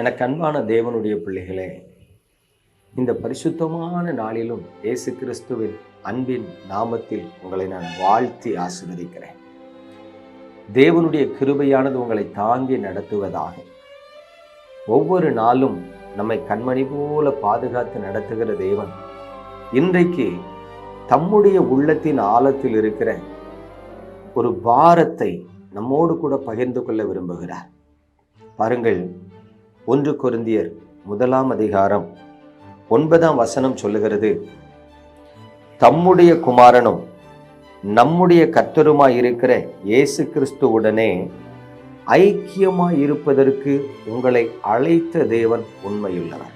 எனக்கு அன்பான தேவனுடைய பிள்ளைகளே இந்த பரிசுத்தமான நாளிலும் இயேசு கிறிஸ்துவின் அன்பின் நாமத்தில் உங்களை நான் வாழ்த்தி ஆசீர்வதிக்கிறேன். தேவனுடைய கிருபையானது உங்களை தாங்கி நடத்துவதாக. ஒவ்வொரு நாளும் நம்மை கண்மணி போல பாதுகாத்து நடத்துகிற தேவன் இன்றைக்கு தம்முடைய உள்ளத்தின் ஆழத்தில் இருக்கிற ஒரு பாரத்தை நம்மோடு கூட பகிர்ந்து கொள்ள விரும்புகிறார். பாருங்கள் ஒன்று குருந்தியர் முதலாம் அதிகாரம் ஒன்பதாம் வசனம் சொல்லுகிறது தம்முடைய குமாரனும் நம்முடைய கத்தருமாய் இருக்கிற இயேசு கிறிஸ்துவுடனே ஐக்கியமாய் இருப்பதற்கு உங்களை அழைத்த தேவன் உண்மையுள்ளவர்.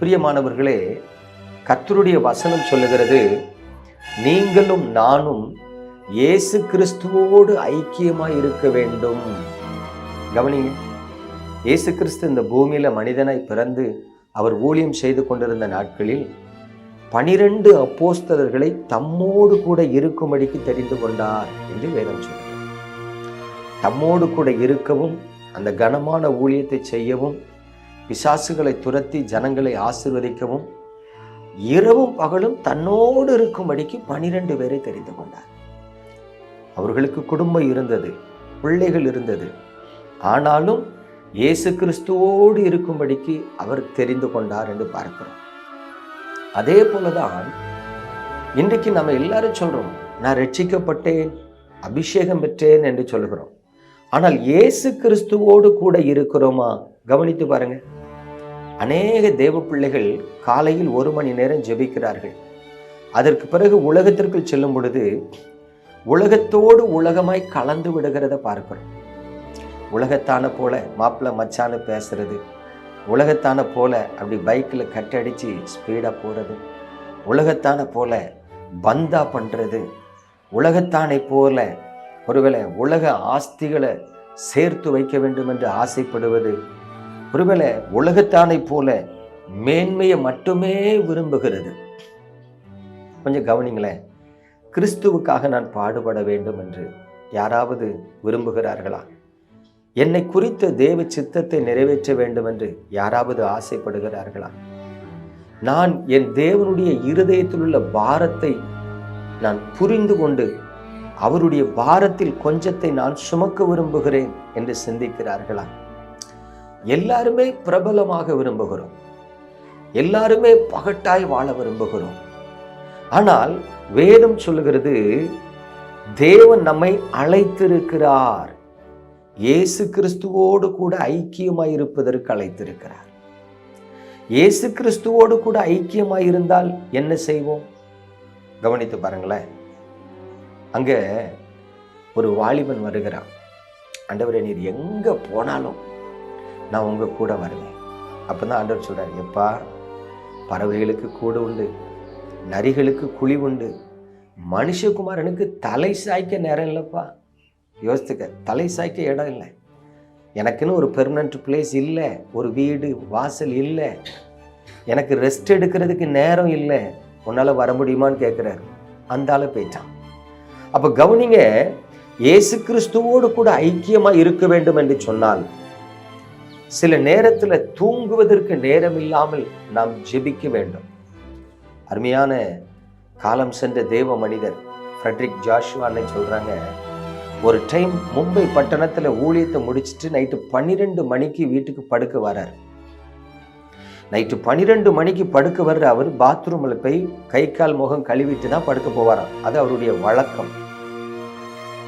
பிரியமானவர்களே கத்தருடைய வசனம் சொல்லுகிறது நீங்களும் நானும் இயேசு கிறிஸ்துவோடு ஐக்கியமாய் இருக்க வேண்டும். கவனிங்க இயேசு கிறிஸ்து இந்த பூமியில மனிதனாய் பிறந்து அவர் ஊழியம் செய்து கொண்டிருந்த நாட்களில் பனிரெண்டு அப்போஸ்தலர்களை தம்மோடு கூட இருக்கும்படிக்கு தெரிந்து கொண்டார் என்று வேதம் சொல்கிறார் தம்மோடு கூட இருக்கவும் அந்த கனமான ஊழியத்தை செய்யவும் பிசாசுகளை துரத்தி ஜனங்களை ஆசிர்வதிக்கவும் இரவும் பகலும் தன்னோடு இருக்கும்படிக்கு பனிரெண்டு பேரை தெரிந்து கொண்டார். அவர்களுக்கு குடும்பம் இருந்தது பிள்ளைகள் இருந்தது. ஆனாலும் இயேசு கிறிஸ்துவோடு இருக்கும்படிக்கு அவர் தெரிந்து கொண்டார் என்று பார்க்கிறோம். அதே போலதான் இன்றைக்கு நம்ம எல்லாரும் சொல்றோம் நான் ரட்சிக்கப்பட்டேன் அபிஷேகம் பெற்றேன் என்று சொல்கிறோம். ஆனால் இயேசு கிறிஸ்துவோடு கூட இருக்கிறோமா? கவனித்து பாருங்க. அநேக தேவ பிள்ளைகள் காலையில் ஒரு மணி நேரம் ஜெபிக்கிறார்கள். அதற்கு பிறகு உலகத்திற்குள் செல்லும் பொழுது உலகத்தோடு உலகமாய் கலந்து விடுகிறத பார்க்கிறோம். உலகத்தான போல மாப்பிள்ளை மச்சான்னு பேசுறது. உலகத்தான போல அப்படி பைக்கில் கட்டடிச்சு ஸ்பீடாக போகிறது உலகத்தான போல பந்தா பண்ணுறது உலகத்தானை போல ஒருவேளை உலக ஆஸ்திகளை சேர்த்து வைக்க வேண்டும் என்று ஆசைப்படுவது. ஒருவேளை உலகத்தானை போல மேன்மையை மட்டுமே விரும்புகிறது. கொஞ்சம் கவனிங்களேன். கிறிஸ்துவுக்காக நான் பாடுபட வேண்டும் என்று யாராவது விரும்புகிறார்களா? என்னை குறித்த தேவ சித்தத்தை நிறைவேற்ற வேண்டும் என்று யாராவது ஆசைப்படுகிறார்களா? நான் என் தேவனுடைய இருதயத்தில் உள்ள பாரத்தை நான் புரிந்து கொண்டு அவருடைய பாரத்தில் கொஞ்சத்தை நான் சுமக்க விரும்புகிறேன் என்று சிந்திக்கிறார்களா? எல்லாருமே பிரபலமாக விரும்புகிறோம். எல்லாருமே பகட்டாய் வாழ விரும்புகிறோம். ஆனால் வேதம் சொல்லுகிறது தேவன் நம்மை அழைத்திருக்கிறார். இயேசு கிறிஸ்துவோடு கூட ஐக்கியமாய் இருப்பதற்கு அழைத்திருக்கிறார். இயேசு கிறிஸ்துவோடு கூட ஐக்கியமாய் இருந்தால் என்ன செய்வோம்? கவனித்து பாருங்களேன். அங்க ஒரு வாலிபன் வருகிறான். ஆண்டவரே நீர் எங்க போனாலும் நான் உங்க கூட வருவேன். அப்பதான் ஆண்டவர் சொல்றாரு எப்பா பறவைகளுக்கு கூடு உண்டு நரிகளுக்கு குழி உண்டு மனுஷகுமாரனுக்கு தலை சாய்க்க நேரம் இல்லைப்பா. யோசித்துக்க தலை சாய்க்க இடம் இல்லை. எனக்குன்னு ஒரு பெர்மனண்ட் பிளேஸ் இல்லை ஒரு வீடு வாசல் இல்லை. எனக்கு ரெஸ்ட் எடுக்கிறதுக்கு நேரம் இல்லை. உன்னால் வர முடியுமான்னு கேட்குறாரு. அந்த ஆளை போயிட்டான். அப்போ கவனிங்க இயேசு கிறிஸ்துவோடு கூட ஐக்கியமாக இருக்க வேண்டும் என்று சொன்னால் சில நேரத்தில் தூங்குவதற்கு நேரம் இல்லாமல் நாம் ஜெபிக்க வேண்டும். அருமையான காலம் சென்ற தேவ மனிதர் ஃப்ரெட்ரிக் ஜாஷுவான்னு சொல்கிறாங்க ஒரு டைம் மும்பை பட்டணத்தில் ஊழியத்தை முடிச்சுட்டு நைட்டு பன்னிரெண்டு மணிக்கு வீட்டுக்கு படுக்க வரார். நைட்டு பன்னிரெண்டு மணிக்கு படுக்க வர்ற அவர் பாத்ரூமில் போய் கை கால் முகம் கழுவிட்டு தான் படுக்க போவாராம். அது அவருடைய வழக்கம்.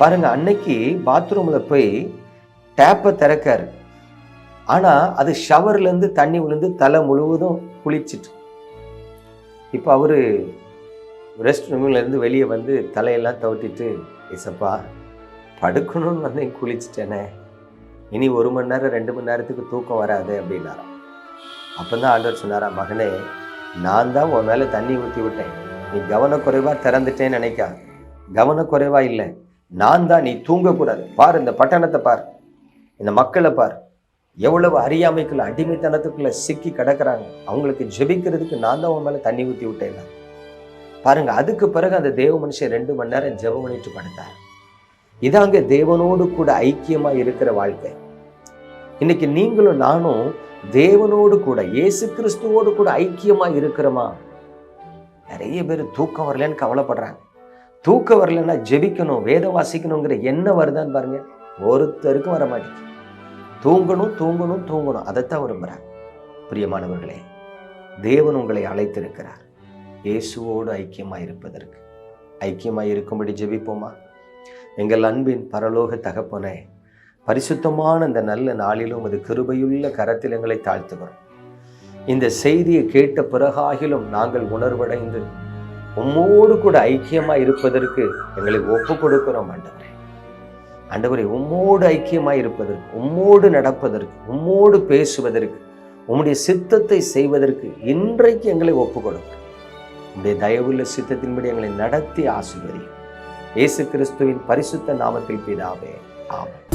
பாருங்க அன்னைக்கு பாத்ரூமில் போய் டேப்பை திறக்காரு. ஆனால் அது ஷவர்லேருந்து தண்ணி விழுந்து தலை முழுவதும் குளிச்சிட்டு. இப்போ அவர் ரெஸ்ட் ரூம்லேருந்து வெளியே வந்து தலையெல்லாம் தவட்டிட்டு இசப்பா படுக்கணும்னு வந்து குளிச்சிட்டேனே. இனி ஒரு மணி நேரம் ரெண்டு மணி நேரத்துக்கு தூக்கம் வராது அப்படின்னாராம். அப்போ தான் ஆண்டவர் சொன்னாரா மகனே நான் தான் உன் மேலே தண்ணி ஊற்றி விட்டேன். நீ கவனக்குறைவாக திறந்துட்டேன்னு நினைக்கா கவனக்குறைவாக இல்லை. நான் தான் நீ தூங்கக்கூடாது. பார் இந்த பட்டணத்தை பார். இந்த மக்களை பார். எவ்வளவு அறியாமைக்குள்ள அடிமைத்தனத்துக்குள்ள சிக்கி கிடக்குறாங்க. அவங்களுக்கு ஜெபிக்கிறதுக்கு நான் தான் உன் மேலே தண்ணி ஊற்றி விட்டேன். பாருங்க அதுக்கு பிறகு அந்த தேவ மனுஷன் ரெண்டு மணி நேரம் ஜெபம் பண்ணிட்டு படுத்தார். இதாங்க தேவனோடு கூட ஐக்கியமா இருக்கிற வாழ்க்கை. இன்னைக்கு நீங்களும் நானும் தேவனோடு கூட இயேசு கிறிஸ்துவோடு கூட ஐக்கியமா இருக்கிறோமா? நிறைய பேர் தூக்கம் வரலன்னு கவலைப்படுறாங்க. தூக்கம் வரலன்னா ஜெபிக்கணும் வேதம் வாசிக்கணுங்கிற எண்ணம் வருதான்னு பாருங்க. ஒருத்தருக்கும் வர மாட்டேங்குது. தூங்கணும் தூங்கணும் தூங்கணும். அதைத்தான் விரும்புகிறார் பிரியமானவர்களே தேவன் உங்களை அழைத்திருக்கிறார். இயேசுவோடு ஐக்கியமாக இருப்பதற்கு. ஐக்கியமாக இருக்கும்படி ஜெபிப்போமா? எங்கள் அன்பின் பரலோக தகப்பனே பரிசுத்தமான இந்த நல்ல நாளிலும் அது கிருபையுள்ள கரத்தில் எங்களை தாழ்த்துகிறோம். இந்த செய்தியை கேட்ட பிறகாகிலும் நாங்கள் உணர்வடைந்து உம்மோடு கூட ஐக்கியமாக இருப்பதற்கு எங்களை ஒப்பு கொடுக்கிறோம் ஆண்டவரே. ஆண்டவரே உம்மோடு ஐக்கியமாக இருப்பதற்கு உம்மோடு நடப்பதற்கு உம்மோடு பேசுவதற்கு உம்முடைய சித்தத்தை செய்வதற்கு இன்றைக்கு எங்களை ஒப்பு கொடுக்கிறோம் உம்முடைய தயவுள்ள சித்தத்தின்படி எங்களை நடத்தி ஆசிர்வதியும் இயேசு கிறிஸ்துவின் பரிசுத்த நாமத்தில் பிதாவே ஆமாம்